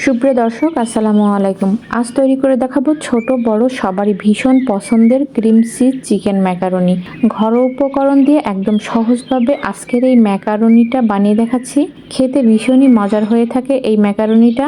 সুপ্রিয় দর্শক, আসসালামু আলাইকুম। আজ তৈরি করে দেখাবো ছোট বড় সবারই ভীষণ পছন্দের ক্রিম চিজ চিকেন ম্যাকারনি। ঘরোয়া উপকরণ দিয়ে একদম সহজভাবে আজকের এই ম্যাকারনিটা বানিয়ে দেখাচ্ছি। খেতে ভীষণই মজার হয়ে থাকে এই ম্যাকারনিটা।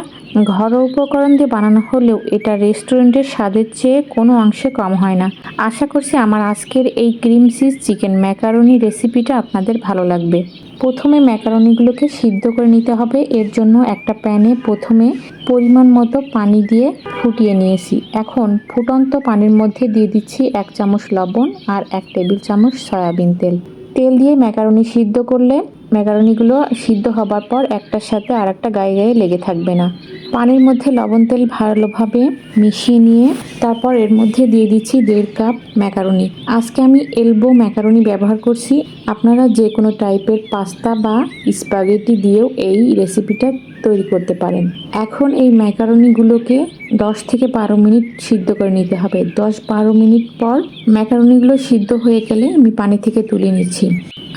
ঘরোয়া উপকরণ দিয়ে বানানো হলেও এটা রেস্টুরেন্টের স্বাদের চেয়ে কোনো অংশে কম হয় না। আশা করছি আমার আজকের এই ক্রিম চিজ চিকেন ম্যাকারনি রেসিপিটা আপনাদের ভালো লাগবে। প্রথমে ম্যাকারনিগুলোকে সিদ্ধ করে নিতে হবে। এর জন্য একটা প্যানে প্রথমে পরিমাণ মতো পানি দিয়ে ফুটিয়ে নিয়েছি। এখন ফুটন্ত পানির মধ্যে দিয়ে দিচ্ছি এক চামচ লবণ আর এক টেবিল চামচ সয়াবিন তেল। তেল দিয়ে ম্যাকারনি সিদ্ধ করলে ম্যাকারনিগুলো সিদ্ধ হবার পর একটার সাথে আর একটা গায়ে গায়ে লেগে থাকবে না। পানির মধ্যে লবণ তেল ভালোভাবে মিশিয়ে নিয়ে তারপর এর মধ্যে দিয়ে দিচ্ছি দেড় কাপ ম্যাকারনি। আজকে আমি এলবো ম্যাকারনি ব্যবহার করছি। আপনারা যে কোনো টাইপের পাস্তা বা স্পাগেটি দিয়েও এই রেসিপিটা তৈরি করতে পারেন। এখন এই ম্যাকারনিগুলোকে দশ থেকে বারো মিনিট সিদ্ধ করে নিতে হবে। দশ বারো মিনিট পর ম্যাকারনিগুলো সিদ্ধ হয়ে গেলে আমি পানি থেকে তুলে নিচ্ছি।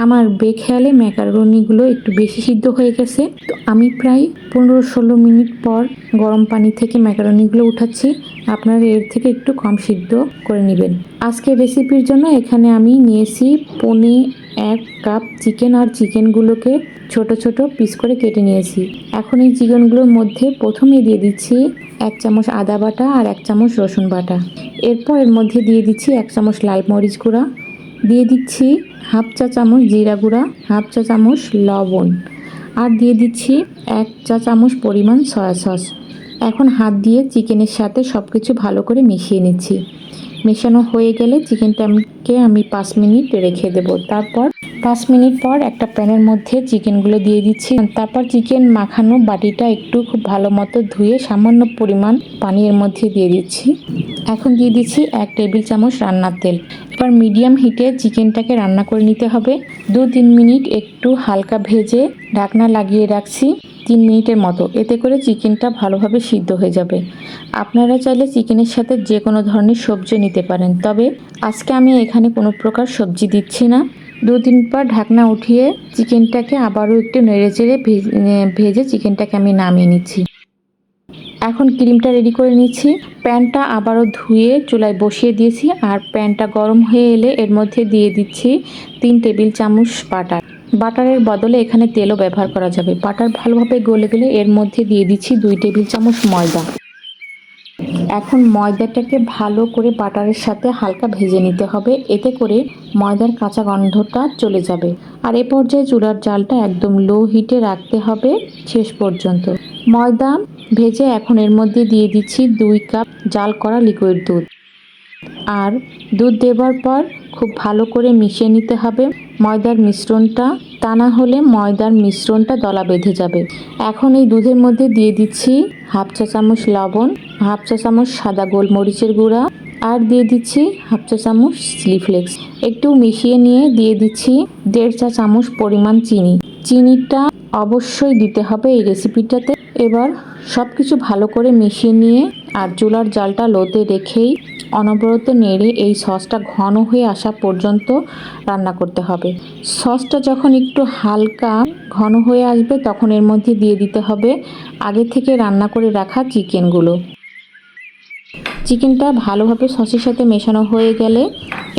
আমার বেখেয়ালে ম্যাকারনিগুলো একটু বেশি সিদ্ধ হয়ে গেছে। তো আমি প্রায় পনেরো ষোলো মিনিট পর গরম পানি থেকে ম্যাকারনিগুলো উঠাচ্ছি। আপনারা এর থেকে একটু কম সিদ্ধ করে নেবেন। আজকে রেসিপির জন্য এখানে আমি নিয়েছি পনে এক কাপ চিকেন আর চিকেনগুলোকে ছোট ছোট পিস করে কেটে নিয়েছি। এখন এই চিকেনগুলোর মধ্যে প্রথমে দিয়ে দিচ্ছি এক চামচ আদা বাটা আর এক চামচ রসুন বাটা। এরপর এর মধ্যে দিয়ে দিচ্ছি এক চামচ লাল মরিচ গুঁড়া। দিয়ে দিচ্ছি হাফ চা চামচ জিরা গুঁড়া, হাফ চা চামচ লবণ আর দিয়ে দিচ্ছি এক চা চামচ পরিমাণ সয়া সস। এখন হাত দিয়ে চিকেনের সাথে সব কিছু ভালো করে মিশিয়ে নিচ্ছি। মেশানো হয়ে গেলে চিকেনটাকে আমি পাঁচ মিনিট রেখে দেব। তারপর পাঁচ মিনিট পর একটা প্যানের মধ্যে চিকেনগুলো দিয়ে দিচ্ছি। তারপর চিকেন মাখানো বাটিটা একটু খুব ভালো মতো ধুয়ে সামান্য পরিমাণ পানি এর মধ্যে দিয়ে দিচ্ছি। এখন দিয়ে দিচ্ছি এক টেবিল চামচ রান্নার তেল। এবার মিডিয়াম হিটে চিকেনটাকে রান্না করে নিতে হবে। দু তিন মিনিট একটু হালকা ভেজে ঢাকনা লাগিয়ে রাখছি তিন মিনিটের মতো। এতে করে চিকেনটা ভালোভাবে সিদ্ধ হয়ে যাবে। আপনারা চাইলে চিকেনের সাথে যে কোনো ধরনের সবজি নিতে পারেন। তবে আজকে আমি এখানে কোনো প্রকার সবজি দিচ্ছি না। দু তিন পর ঢাকনা উঠিয়ে চিকেনটাকে আবারও একটু নেড়ে চেড়ে ভেজে চিকেনটাকে আমি নামিয়ে নিচ্ছি। এখন ক্রিমটা রেডি করে নিচ্ছি। প্যানটা আবারও ধুয়ে চুলায় বসিয়ে দিয়েছি আর প্যানটা গরম হয়ে এলে এর মধ্যে দিয়ে দিচ্ছি তিন টেবিল চামচ বাটার। বাটারের বদলে এখানে তেলও ব্যবহার করা যাবে। বাটার ভালোভাবে গলে গেলে এর মধ্যে দিয়ে দিচ্ছি দুই টেবিল চামচ ময়দা। এখন ময়দাটাকে ভালো করে বাটারের সাথে হালকা ভেজে নিতে হবে। এতে করে ময়দার কাঁচা গন্ধটা চলে যাবে। আর এ পর্যায়ে চুলার জালটা একদম লো হিটে রাখতে হবে শেষ পর্যন্ত। ময়দা ভেজে এখন এর মধ্যে দিয়ে দিচ্ছি দুই কাপ জাল করা লিকুইড দুধ। আর দুধ দেবার পর খুব ভালো করে মিশিয়ে নিতে হবে। ময়দার মিশ্রণটা তা না হলে ময়দার মিশ্রণটা দলা বেঁধে যাবে। এখন এই দুধের মধ্যে দিয়ে দিচ্ছি হাফ চা চামচ লবণ, হাফ চা চামচ সাদা গোলমরিচের গুঁড়া আর দিয়ে দিচ্ছি হাফ চা চামচ চিলি ফ্লেক্স। একটু মিশিয়ে নিয়ে দিয়ে দিচ্ছি দেড় চা চামচ পরিমাণ চিনি। চিনিটা অবশ্যই দিতে হবে এই রেসিপিটাতে। এবার সব কিছু ভালো করে মিশিয়ে নিয়ে আর চুলার জালটা লোতে রেখেই অনবরত নেড়ে এই সসটা ঘন হয়ে আসা পর্যন্ত রান্না করতে হবে। সসটা যখন একটু হালকা ঘন হয়ে আসবে, তখন এর মধ্যে দিয়ে দিতে হবে আগে থেকে রান্না করে রাখা চিকেনগুলো। চিকেনটা ভালোভাবে সসের সাথে মেশানো হয়ে গেলে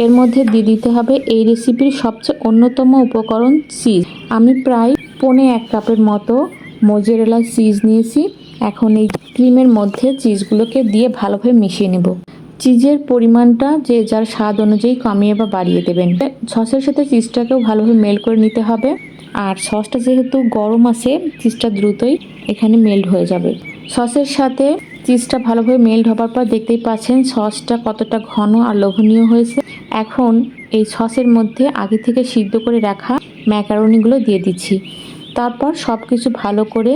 এর মধ্যে দিয়ে দিতে হবে এই রেসিপির সবচেয়ে অন্যতম উপকরণ চিজ। আমি প্রায় পনে এক কাপের মতো মোজেরেলা চিজ নিয়েছি। এখন এই ক্রিমের মধ্যে চিজগুলোকে দিয়ে ভালোভাবে মিশিয়ে নেব। চিজের পরিমাণটা যে যার স্বাদ অনুযায়ী কমিয়ে বা বাড়িয়ে দেবেন। সসের সাথে চিজটাকেও ভালোভাবে মেল্ট করে নিতে হবে। আর সসটা যেহেতু গরম আছে, চিজটা দ্রুতই এখানে মেল্ট হয়ে যাবে। সসের সাথে চিজটা ভালোভাবে মেল্ট হবার পর দেখতেই পাচ্ছেন সসটা কতটা ঘন আর লোভনীয় হয়েছে। এখন এই সসের মধ্যে আগে থেকে সিদ্ধ করে রাখা ম্যাকারনিগুলো দিয়ে দিচ্ছি। তারপর সব কিছু ভালো করে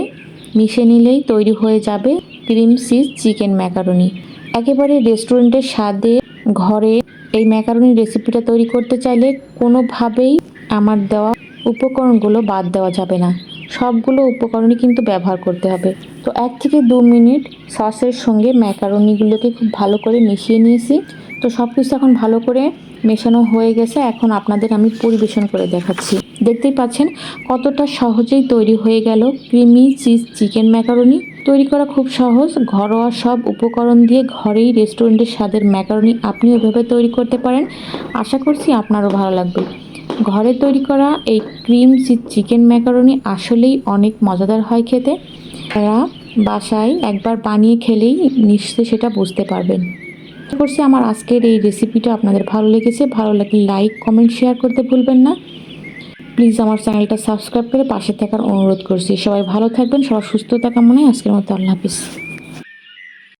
মিশে নিলেই তৈরি হয়ে যাবে ক্রিম চিজ চিকেন ম্যাকারনি। একেবারে রেস্টুরেন্টের স্বাদে, ঘরে এই ম্যাকারনি রেসিপিটা তৈরি করতে চাইলে কোনোভাবেই আমার দেওয়া উপকরণগুলো বাদ দেওয়া যাবে না। সবগুলো উপকরণই কিন্তু ব্যবহার করতে হবে। তো এক থেকে দু মিনিট সসের সঙ্গে ম্যাকারনিগুলোকে খুব ভালো করে মিশিয়ে নিয়েছি। তো সব কিছু এখন ভালো করে মেশানো হয়ে গেছে। এখন আপনাদের আমি পরিবেশন করে দেখাচ্ছি। দেখতেই পাচ্ছেন কতটা সহজেই তৈরি হয়ে গেল ক্রিমি চিজ চিকেন ম্যাকারনি। তৈরি করা খুব সহজ। ঘরোয়া সব উপকরণ দিয়ে ঘরেই রেস্টুরেন্টের স্বাদের ম্যাকারনি আপনি ওইভাবে তৈরি করতে পারেন। আশা করছি আপনারও ভালো লাগবে। ঘরে তৈরি করা এই ক্রিম চিজ চিকেন ম্যাকারনি আসলেই অনেক মজাদার হয় খেতে। আপনারা বাসায় একবার বানিয়ে খেলেই নিশ্চয়ই সেটা বুঝতে পারবেন। আশা করছি আমার আজকের এই রেসিপিটা আপনাদের ভালো লেগেছে। ভালো লাগলে লাইক কমেন্ট শেয়ার করতে ভুলবেন না। প্লিজ আমার চ্যানেলটা সাবস্ক্রাইব করে পাশে থাকার অনুরোধ করছি। সবাই ভালো থাকবেন, সবার সুস্থতা কামনায় আজকের মতো আল্লাহ হাফিজ।